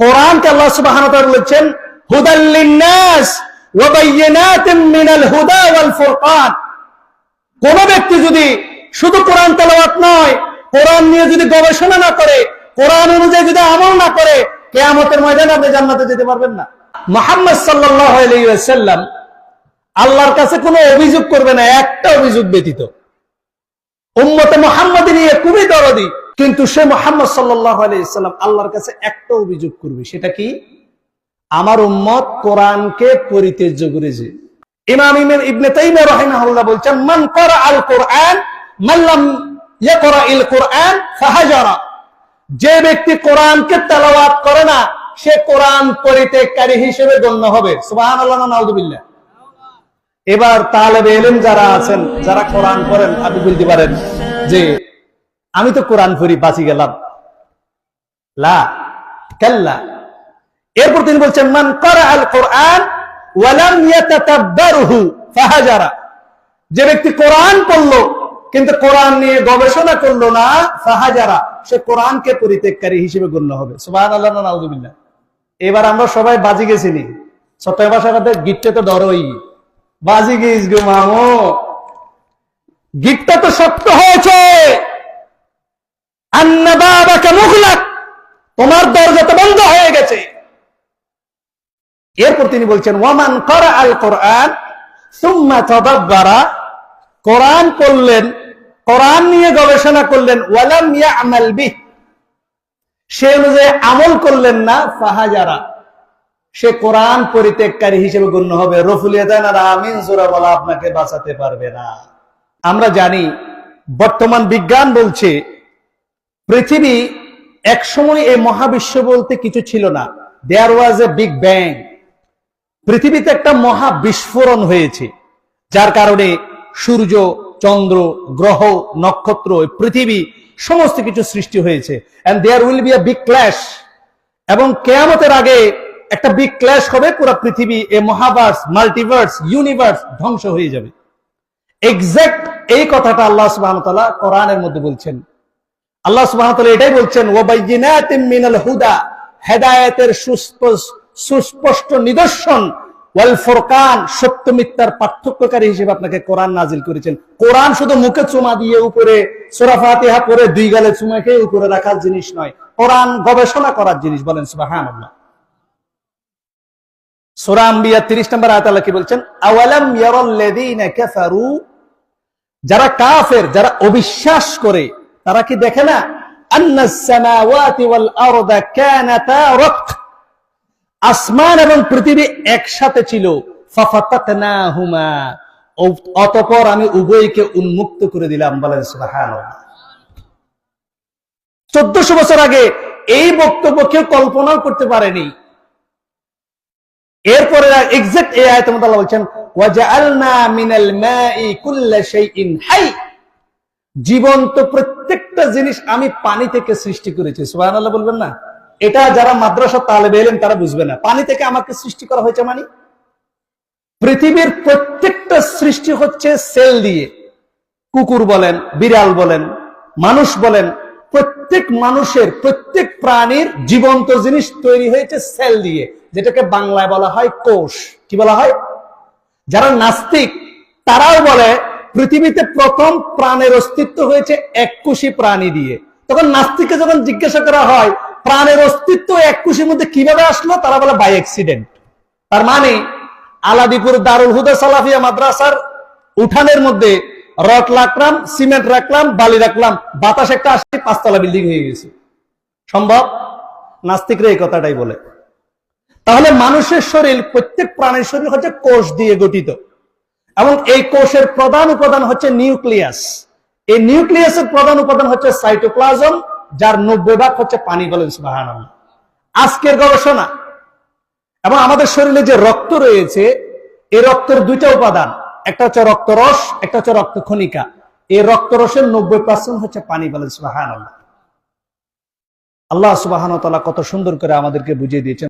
কোরআনকে আল্লাহ তাআলা বলেছেন, হুদাল লিন-নাস ওয়া বায়্যিনাতিন মিনাল হুদা ওয়াল ফুরকান। কোন ব্যক্তি যদি শুধু কোরআন তেলাওয়াত নয়, কোরআন নিয়ে যদি গবেষণা না করে, কোরআন অনুযায়ী যদি আমল না করে, কেয়ামতের ময়দানে আপনি জান্নাতে যেতে পারবেন না। মোহাম্মদ আলাইহি আল্লাহর কাছে কোনো অভিযোগ করবে না, একটা অভিযোগ ব্যতীত। উম্মতে মোহাম্মদ নিয়ে খুবই দরদি। কিন্তু সে মোহাম্মদ সাল্লাম আল্লাহর কাছে একটা অভিযোগ করবে, সেটা কি? আমার উম্মত কোরআনকে পরিত্যাজ্য করেছে। ইমাম ইমের ইবনে তাইমিয়া রাহিমাহুল্লাহ বলছেন, মান করা আল কোরআন মাল্লাম ইল কোরআন যে ব্যক্তি কোরআনকে তেলাওয়াত করে না, সে কোরআন পরিত্যাগকারী হিসেবে গণ্য হবে। এবার তালেবে যারা আছেন, যারা কোরআন পড়েন, আপনি বলতে পারেন যে আমি তো কোরআন পড়ি, বাঁচি গেলাম। লা এরপর তিনি বলছেন, মান করা আল কোরআন যে ব্যক্তি কোরআন পড়ল, কিন্তু কোরআন নিয়ে গবেষণা করল না, ফাহাজারা। সে কোরআনকে পরিত্যাগকারী হিসেবে গণ্য হবে। এবার আমরা সবাই বাজি গেছিনি। ভাষা কথা গিট্টে তো ডরই বাজি গিস গো মামু। গিটটা তো শক্ত হয়েছে। তোমার দরজা তো বন্ধ হয়ে গেছে। এরপর তিনি বলছেন, ওয়ামান করা আল কোরআন কোরআন পড়লেন কোরআন নিয়ে গবেষণা করলেন, ওয়ালাম সে অনুযায়ী আমল করলেন না, ফাহাজারা। সে কোরআন পরিত্যাগকারী হিসেবে গণ্য হবে। আর আমিন জোরা বলা আপনাকে বাঁচাতে পারবে না। আমরা জানি, বর্তমান বিজ্ঞান বলছে পৃথিবী একসময় এই মহাবিশ্ব বলতে কিছু ছিল না। দেয়ার ওয়াজ এ বিগ ব্যাং পৃথিবীতে একটা মহা বিস্ফোরণ হয়েছে, যার কারণে সূর্য, চন্দ্র, গ্রহ, নক্ষত্র, পৃথিবী, সমস্ত কিছু সৃষ্টি হয়েছে। And there will be big clash এবং কেয়ামতের আগে একটা বিগ ক্ল্যাশ হবে, পুরো পৃথিবী, এ মহাভার্স মাল্টিভার্স ইউনিভার্স ধ্বংস হয়ে যাবে। এক্সাক্ট এই কথাটা আল্লাহ তাআলা কোরআনের মধ্যে বলছেন। আল্লাহ সুবহান তাআলা এটাই বলছেন মিনাল হুদা হেদায়েতের সুস্পষ্ট নিদর্শন সত্য মিথ্যার পার্থক্যকারী হিসেবে আপনাকে কোরআন নাজিল করেছেন। কোরআন শুধু মুখে চুমা দিয়ে উপরে দুই গালে উপরে রাখার জিনিস নয়, কোরআন গবেষণা করার জিনিস বলেন 30 নম্বর কি বলছেন যারা কাফের, যারা অবিশ্বাস করে তারা কি দেখে না? আসমান এবং পৃথিবী একসাথে ছিল। অতঃপর আমি উভয়কে উন্মুক্ত করে দিলাম বলেন 1400 বছর আগে এই বক্তব্য কেউ কল্পনাও করতে পারেনি। এরপরে এক্সাক্ট এই মধ্যে আল্লাহ বলছেন জীবন্ত প্রত্যেকটা জিনিস আমি পানি থেকে সৃষ্টি করেছি, সুবহানাল্লাহ বলবেন না? এটা যারা মাদ্রাসা তালেবে এলেন তারা বুঝবে না। পানি থেকে আমাকে সৃষ্টি করা হয়েছে মানে? পৃথিবীর প্রত্যেকটা সৃষ্টি হচ্ছে সেল দিয়ে। কুকুর বলেন, বিড়াল বলেন, মানুষ বলেন, প্রত্যেক মানুষের, প্রত্যেক প্রাণীর জীবন্ত জিনিস তৈরি হয়েছে সেল দিয়ে, যেটাকে বাংলায় বলা হয় কোষ। কি বলা হয়? যারা নাস্তিক, তারাও বলে পৃথিবীতে প্রথম প্রাণের অস্তিত্ব হয়েছে এককুশি প্রাণী দিয়ে। তখন নাস্তিককে যখন জিজ্ঞাসা করা হয়, প্রাণের অস্তিত্ব এককুশির মধ্যে কীভাবে আসলো? তারা বলে বাই অ্যাক্সিডেন্ট তার মানে আলাদিপুর দারুল হুদা সালাফিয়া মাদ্রাসার উঠানের মধ্যে রড রাখলাম, সিমেন্ট রাখলাম, বালি রাখলাম, বাতাস একটা আসছে পাঁচতলা বিল্ডিং হয়ে গেছে। সম্ভব? নাস্তিকরা এই কথাটাই বলে। তাহলে মানুষের শরীর, প্রত্যেক প্রাণের শরীর হচ্ছে কোষ দিয়ে গঠিত। এবং এই কোষের প্রধান উপাদান হচ্ছে নিউক্লিয়াস। এই নিউক্লিয়াসের প্রধান উপাদান হচ্ছে সাইটোপ্লাজম, যার নব্বই ভাগ হচ্ছে পানি বলেন সুবাহান আজকের গবেষণা এবং আমাদের শরীরে যে রক্ত রয়েছে, এই রক্তের দুইটা উপাদান, একটা হচ্ছে রক্তরস, একটা হচ্ছে রক্ত খনিকা। এই রক্তরসের নব্বই পার্সেন্ট হচ্ছে পানি বলেন সুবাহান আল্লাহ সুবাহান কত সুন্দর করে আমাদেরকে বুঝিয়ে দিয়েছেন।